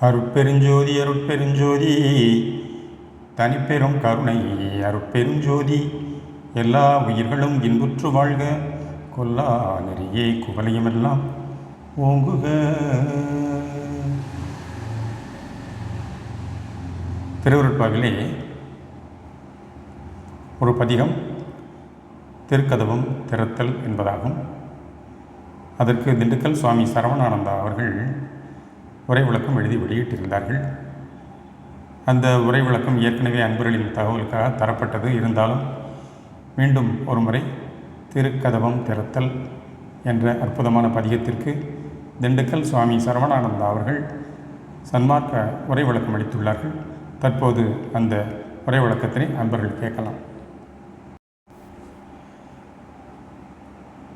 அருட்பெருஞ்சோதி அருட்பெருஞ்சோதி. தனிப்பெரும் கருணை அருட்பெருஞ்சோதி. எல்லா உயிர்களும் இன்புற்று வாழ்க. கொல்லா நெறியே குவலையுமெல்லாம் ஓங்குக. திருவருட்பாவிலே ஒரு பதிகம் திருக்கதவம் திறத்தல் என்பதாகும். அதற்கு திண்டுக்கல் சுவாமி சரவணானந்தா அவர்கள் உரை விளக்கம் எழுதி வெளியிட்டிருந்தார்கள். அந்த உரை விளக்கம் ஏற்கனவே அன்பர்களின் தகவலுக்காக தரப்பட்டது. இருந்தாலும் மீண்டும் ஒரு முறை திருக்கதவம் திறத்தல் என்ற அற்புதமான பதிகத்திற்கு திண்டுக்கல் சுவாமி சரவணானந்தா அவர்கள் சன்மார்க்க உரை விளக்கம் அளித்துள்ளார்கள். தற்போது அந்த உரை விளக்கத்தினை அன்பர்கள் கேட்கலாம்.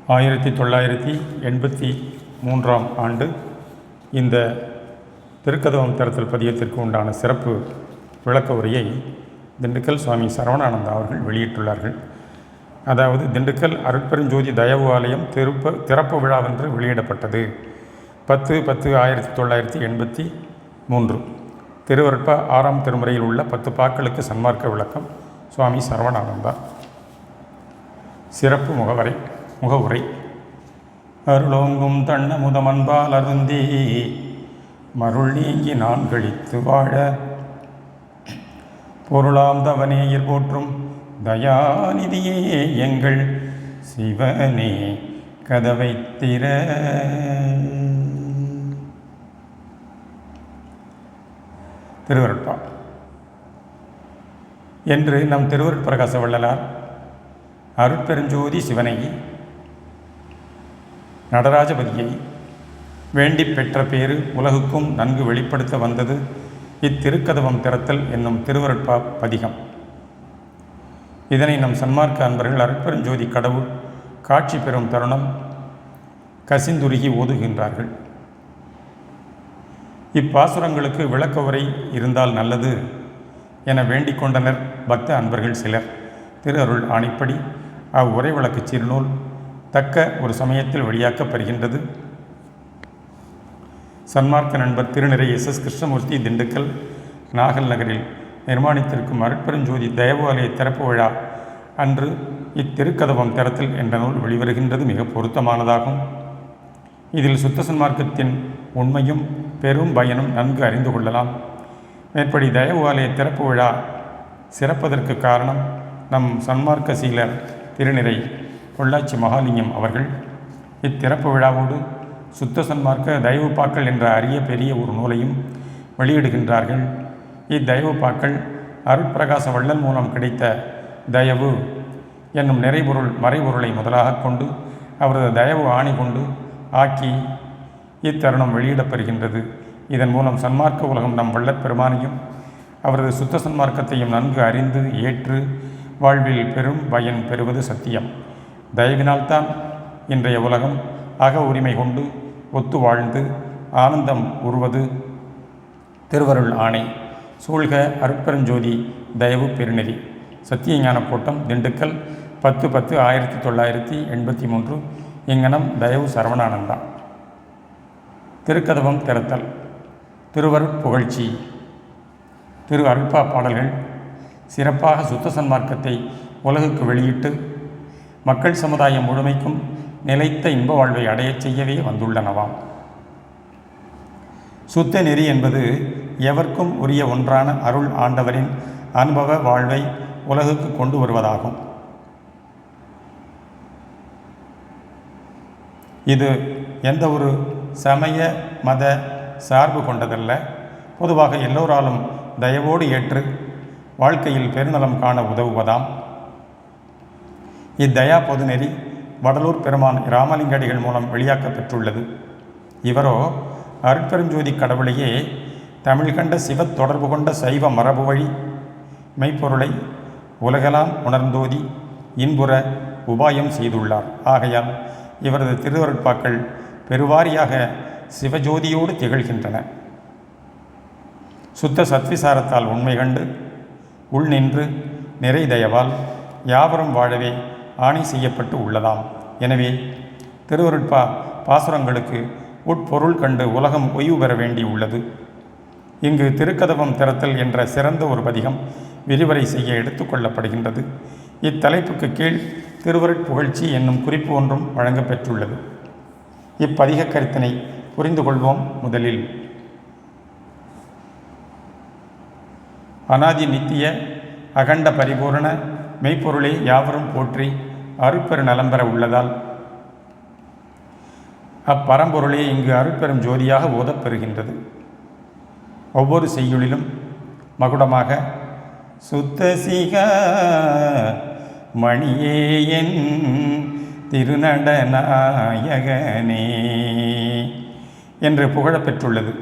ஆயிரத்தி தொள்ளாயிரத்தி எண்பத்தி மூன்றாம் ஆண்டு இந்த திருக்கதவம் திறத்தல் பதியத்திற்கு உண்டான சிறப்பு விளக்க உரையை திண்டுக்கல் சுவாமி சரவணானந்தா அவர்கள் வெளியிட்டுள்ளார்கள். அதாவது திண்டுக்கல் அருட்பெருஞ்சோதி தயவு ஆலயம் திருப்ப திறப்பு விழாவென்று வெளியிடப்பட்டது. பத்து பத்து ஆயிரத்தி தொள்ளாயிரத்தி எண்பத்தி மூன்று. திருவருட்ப ஆறாம் திருமுறையில் உள்ள பத்து பாக்களுக்கு சன்மார்க்க விளக்கம் சுவாமி சரவணானந்தா. சிறப்பு முகவரை முகவுரை. அருளோங்கும் தன்ன முதமன்பால் அருந்தி மருள் நீங்கி நான் கழித்து வாழ. பொருளாம் தவனேயர் போற்றும் தயாநிதியே எங்கள் சிவனே கதவை திற. திருவருட்பா. என்று நம் திருவருட்பிரகாச வள்ளலார் அருட்பெருஞ்சோதி சிவனை நடராஜபதியை வேண்டி பெற்ற பேறு உலகுக்கும் நன்கு வெளிப்படுத்த வந்தது. இத்திருக்கதவம் திறத்தல் என்னும் திருவருட்பா பதிகம். இதனை நம் சன்மார்க்க அன்பர்கள் அருட்பெருஞ்சோதி கடவுள் காட்சி பெறும் தருணம் கசிந்துருகி ஓதுகின்றார்கள். இப்பாசுரங்களுக்கு விளக்க உரை இருந்தால் நல்லது என வேண்டிக் கொண்டனர் பக்த அன்பர்கள் சிலர். திரு அருள் ஆணைப்படி அவ்வுரை விளக்கு சிறுநூல் தக்க ஒரு சமயத்தில் வெளியாக்கப்படுகின்றது சன்மார்க்க நண்பர் திருநிறை எஸ் எஸ் கிருஷ்ணமூர்த்தி திண்டுக்கல் நாகல் நகரில் நிர்மாணித்திருக்கும் அருட்பெருஞ்சோதி தயவாலய திறப்பு விழா அன்று இத்திருக்கதவம் திறத்தல் என்ற நூல் வெளிவருகின்றது. மிக பொருத்தமானதாகும். இதில் சுத்த சன்மார்க்கத்தின் உண்மையும் பெரும் பயனும் நன்கு அறிந்து கொள்ளலாம். மேற்படி தயவாலய திறப்பு விழா சிறப்பதற்கு காரணம் நம் சன்மார்க்க சீலர் திருநிறை பொள்ளாச்சி மகாலிங்கம் அவர்கள். இத்திறப்பு விழாவோடு சுத்த சன்மார்க்க தயவுப்பாக்கள் என்ற அரிய பெரிய ஒரு நூலையும் வெளியிடுகின்றார்கள். இத்தயவுப்பாக்கள் அருட்பிரகாச வள்ளல் மூலம் கிடைத்த தயவு என்னும் நிறைபொருள் மறைபொருளை முதலாக கொண்டு அவரது தயவு ஆணி கொண்டு ஆக்கி இத்தருணம் வெளியிடப்பெறுகின்றது. இதன் மூலம் சன்மார்க்க உலகம் நம் வள்ளற்பெருமானையும் அவரது சுத்த சன்மார்க்கத்தையும் நன்கு அறிந்து ஏற்று வாழ்வில் பெரும் பயன் பெறுவது சத்தியம். தயவினால்தான் இன்றைய உலகம் அக உரிமை கொண்டு ஒத்து வாழ்ந்து ஆனந்தம் உருவது திருவருள் ஆணை. சூழ்க அருட்பெருஞ்சோதி தயவு பெருநெறி. சத்தியஞான கூட்டம் திண்டுக்கல் பத்து பத்து ஆயிரத்தி தொள்ளாயிரத்தி எண்பத்தி மூன்று. இங்கனம் தயவு சரவணானந்தா. திருக்கதவம் திறத்தல். திருவருட் புகழ்ச்சி. திரு அருட்பா பாடல்கள். சிறப்பாக சுத்த சன்மார்க்கத்தை உலகுக்கு வெளியிட்டு மக்கள் சமுதாயம் முழுமைக்கும் நிலைத்த இன்ப வாழ்வை அடையச் செய்யவே வந்துள்ளனவாம். சுத்த நெறி என்பது எவர்க்கும் உரிய ஒன்றான அருள் ஆண்டவரின் அனுபவ வாழ்வை உலகுக்கு கொண்டு வருவதாகும். இது எந்த ஒரு சமய மத சார்பு கொண்டதல்ல. பொதுவாக எல்லோராலும் தயவோடு ஏற்று வாழ்க்கையில் பெருநலம் காண உதவுவதாம். இத்தயா பொதுநெறி வடலூர் பெருமான் ராமலிங்கடிகள் மூலம் வெளியாக்கப்பெற்றுள்ளது இவரோ அருட்பெருஞ்சோதி கடவுளையே தமிழ் கண்ட சிவ தொடர்பு கொண்ட சைவ மரபு வழி மெய்ப்பொருளை உலகலாம் உணர்ந்தோதி இன்புற உபாயம் செய்துள்ளார். ஆகையால் இவரது திருவருட்பாக்கள் பெருவாரியாக சிவஜோதியோடு திகழ்கின்றன. சுத்த சத்விசாரத்தால் உண்மை கண்டு உள் நின்று நிறை தயவால் யாவரும் வாழவே ஆணை செய்யப்பட்டு உள்ளதாம். எனவே திருவருட்பா பாசுரங்களுக்கு உட்பொருள் கண்டு உலகம் ஓய்வு பெற வேண்டி உள்ளது. இங்கு திருக்கதவம் திறத்தல் என்ற சிறந்த ஒரு பதிகம் விரிவுரை செய்ய எடுத்துக்கொள்ளப்படுகின்றது இத்தலைப்புக்கு கீழ் திருவருட் புகழ்ச்சி என்னும் குறிப்பு ஒன்றும் வழங்கப்பெற்றுள்ளது இப்பதிக கருத்தினை புரிந்து கொள்வோம் முதலில். அனாதி நித்திய அகண்ட பரிபூரண மெய்ப்பொருளை யாவரும் போற்றி அருட்பெரு நலம்பெற உள்ளதால் அப்பரம்பொருளே இங்கு அருட்பெரும் ஜோதியாக ஓதப்பெறுகின்றது. ஒவ்வொரு செய்யுளிலும் மகுடமாக சுத்தசிக மணியே என் திருநடநாயகனே என்று புகழப்பெற்றுள்ளது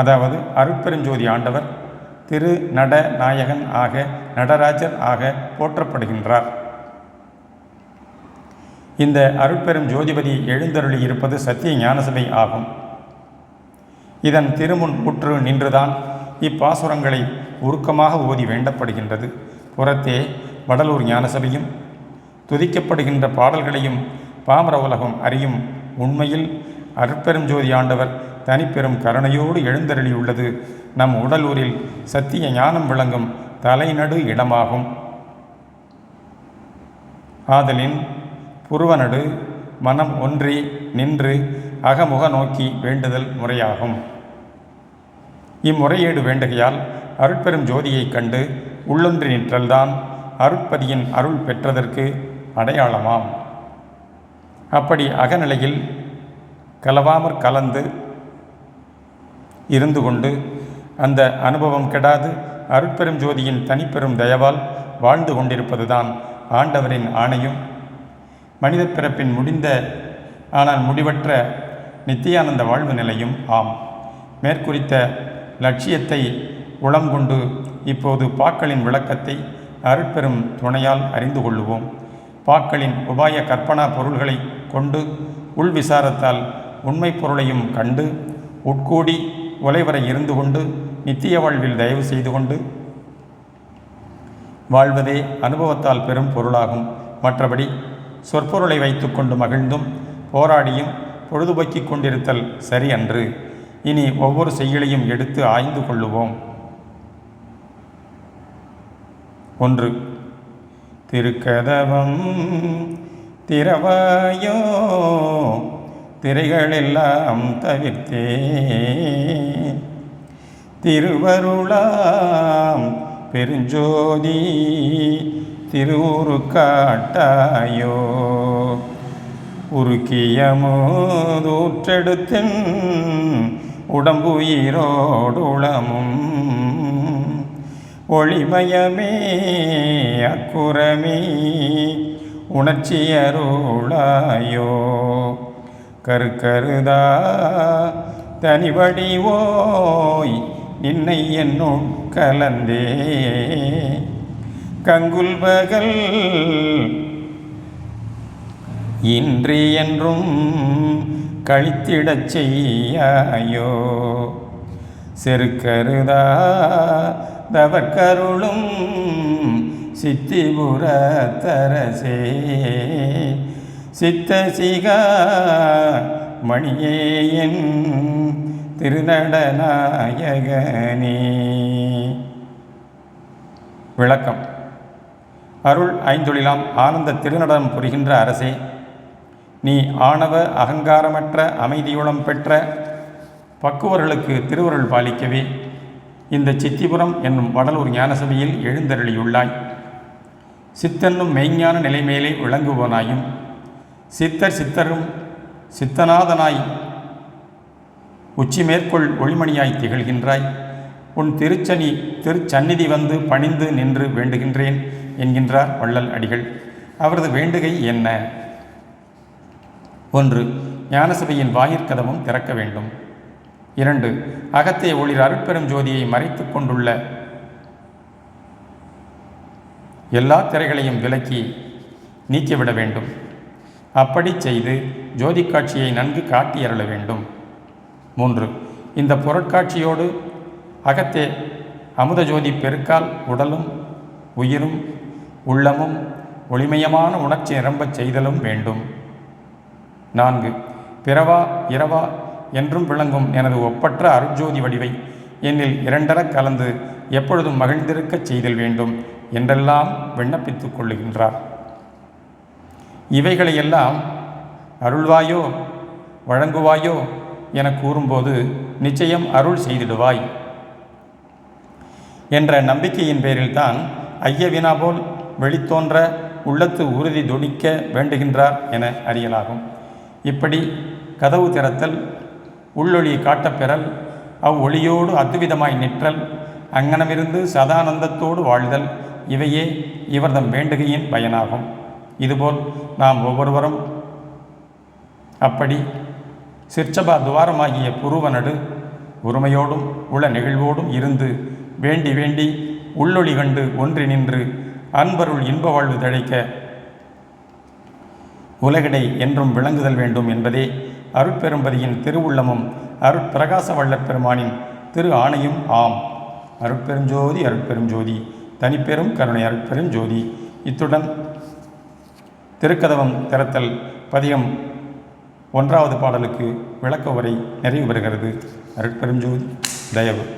அதாவது அருட்பெருஞ்சோதி ஆண்டவர் திரு நட நாயகன் ஆக நடராஜர் ஆக போற்றப்படுகின்றார். இந்த அருட்பெரும் ஜோதிபதி எழுந்தருளி இருப்பது சத்திய ஞானசபை ஆகும். இதன் திருமுன் உற்று நின்றுதான் இப்பாசுரங்களை உருக்கமாக ஓதி வேண்டப்படுகின்றது. புறத்தே வடலூர் ஞானசபையும் துதிக்கப்படுகின்ற பாடல்களையும் பாமர உலகம் அறியும் உண்மையில் அருட்பெரும் ஜோதி ஆண்டவர் தனிப்பெரும் கருணையோடு எழுந்தருளியுள்ளது. நம் உடலூரில் சத்திய ஞானம் விளங்கும் தலைநடு இடமாகும். ஆதலின் புருவனடு மனம் ஒன்றி நின்று அகமுக நோக்கி வேண்டுதல் முறையாகும். இம்முறையீடு வேண்டுகையால் அருட்பெரும் ஜோதியைக் கண்டு உள்ளொன்றி நிற்றல்தான் அருட்பதியின் அருள் பெற்றதற்கு அடையாளமாம். அப்படி அகநிலையில் கலவாமற் கலந்து இருந்து கொண்டு அந்த அனுபவம் கெடாது அருட்பெரும் ஜோதியின் தனிப்பெரும் தயவால் வாழ்ந்து கொண்டிருப்பதுதான் ஆண்டவரின் ஆணையும் மனித பிறப்பின் முடிந்த ஆனால் முடிவற்ற நித்தியானந்த வாழ்வு நிலையும் ஆம். மேற்குறித்த லட்சியத்தை உளம் கொண்டு இப்போது பாக்களின் விளக்கத்தை அருட்பெரும் துணையால் அறிந்து கொள்ளுவோம். பாக்களின் உபாய கற்பனா பொருள்களை கொண்டு உள்விசாரத்தால் உண்மை பொருளையும் கண்டு உட்கூடி உலைவரை இருந்து கொண்டு நித்திய வாழ்வில் தயவு செய்து கொண்டு வாழ்வதே அனுபவத்தால் பெரும் பொருளாகும். மற்றபடி சொற்பொருளை வைத்துக்கொண்டு மகிழ்ந்தும் போராடியும் பொழுதுபோக்கிக் கொண்டிருத்தல் சரி அன்று இனி ஒவ்வொரு செயலையும் எடுத்து ஆய்ந்து கொள்ளுவோம். ஒன்று திருக்கதவம் திரவாயோ திரைகளெல்லாம் தவிர்த்தே. திருவருளாம் பெருஞ்சோதி திருவுரு காட்டாயோ உருக்கியமோதூற்றெடுத்தின் உடம்புயிரோடுளமும். ஒளிமயமே அக்குறமே உணர்ச்சியருளாயோ. கருக்கருதா தனிவடிவோய் நின்னை என்னுள் கலந்தே. கங்குல்பகல் இன்றி என்றும் கழித்திடச் செய்யாயோ? செருக்கருதா தவக்கருளும் சித்திபுர தரசே சித்த சிகா மணியே என் திருநடநாயகனே விளக்கம். அருள் ஐந்தொழிலாம் ஆனந்த திருநடனம் புரிகின்ற அரசே நீ ஆணவ அகங்காரமற்ற அமைதியுளம் பெற்ற பக்குவர்களுக்கு திருவருள் பாலிக்கவே. இந்த சித்திபுரம் என்னும் வடலூர் ஞானசபையில் எழுந்தருளியுள்ளாய். சித்தென்னும் மெய்ஞான நிலைமேலே விளங்குவனாயும் சித்தர் சித்தரும் சித்தநாதனாய் உச்சி மேற்கொள் ஒளிமணியாய் திகழ்கின்றாய். உன் திருச்சனி திருச்சந்நிதி வந்து பணிந்து நின்று வேண்டுகின்றேன் என்கின்றார் வள்ளல் அடிகள். அவரது வேண்டுகை என்ன? ஒன்று ஞானசபையின் வாயிற்கதவும் திறக்க வேண்டும். இரண்டு அகத்தே ஒளிர் அருட்பெரும் ஜோதியை மறைத்து கொண்டுள்ள எல்லா திரைகளையும் விலக்கி நீக்கிவிட வேண்டும். அப்படி செய்து ஜோதி காட்சியை நன்கு காட்டியருள வேண்டும். மூன்று. இந்த பொருட்காட்சியோடு அகத்தே அமுத ஜோதி பெருக்கால் உடலும் உயிரும் உள்ளமும் ஒளிமயமான உணர்ச்சி நிரம்பச் செய்தலும் வேண்டும். நான்கு. பிறவா இரவா என்றும் விளங்கும் எனது ஒப்பற்ற அருட்ஜோதி வடிவை என்னில் இரண்டரக் கலந்து எப்பொழுதும் மகிழ்ந்திருக்கச் செய்தல் வேண்டும் என்றெல்லாம் விண்ணப்பித்துக் கொள்ளுகின்றார். இவைகளையெல்லாம் அருள்வாயோ வழங்குவாயோ என கூறும்போது நிச்சயம் அருள் செய்திடுவாய். என்ற நம்பிக்கையின் பேரில்தான் ஐயவினா போல் வெளித்தோன்ற உள்ளத்து உறுதி தொடிக்க வேண்டுகின்றார் என அறியலாகும். இப்படி கதவு திறத்தல் உள்ளொளி காட்டப்பெறல் அவ்வொளியோடு அத்துவிதமாய் நிற்றல் அங்கனமிருந்து சதானந்தத்தோடு வாழ்தல் இவையே இவர்தம் வேண்டுகையின் பயனாகும். இதுபோல் நாம் ஒவ்வொருவரும் அப்படி சிற்சபா துவாரமாகிய புருவனடு உரிமையோடும் உள நெகிழ்வோடும் இருந்து வேண்டி வேண்டி உள்ளொளி கண்டு ஒன்றி நின்று அன்பருள் இன்ப வாழ்வு தழைக்க உலகிடை என்றும் விளங்குதல் வேண்டும் என்பதே அருட்பெரும்பதியின் திருவுள்ளமும் அருட்பிரகாச வல்லப்பெருமானின் திரு ஆணையும் ஆம். அருட்பெருஞ்சோதி அருட்பெருஞ்சோதி தனிப்பெரும் கருணை அருட்பெருஞ்சோதி. இத்துடன் திருக்கதவம் திறத்தல் பதியம் ஒன்றாவது பாடலுக்கு விளக்க உரை நிறைவு பெறுகிறது. அருட்பெருஞ்சோதி தயவு.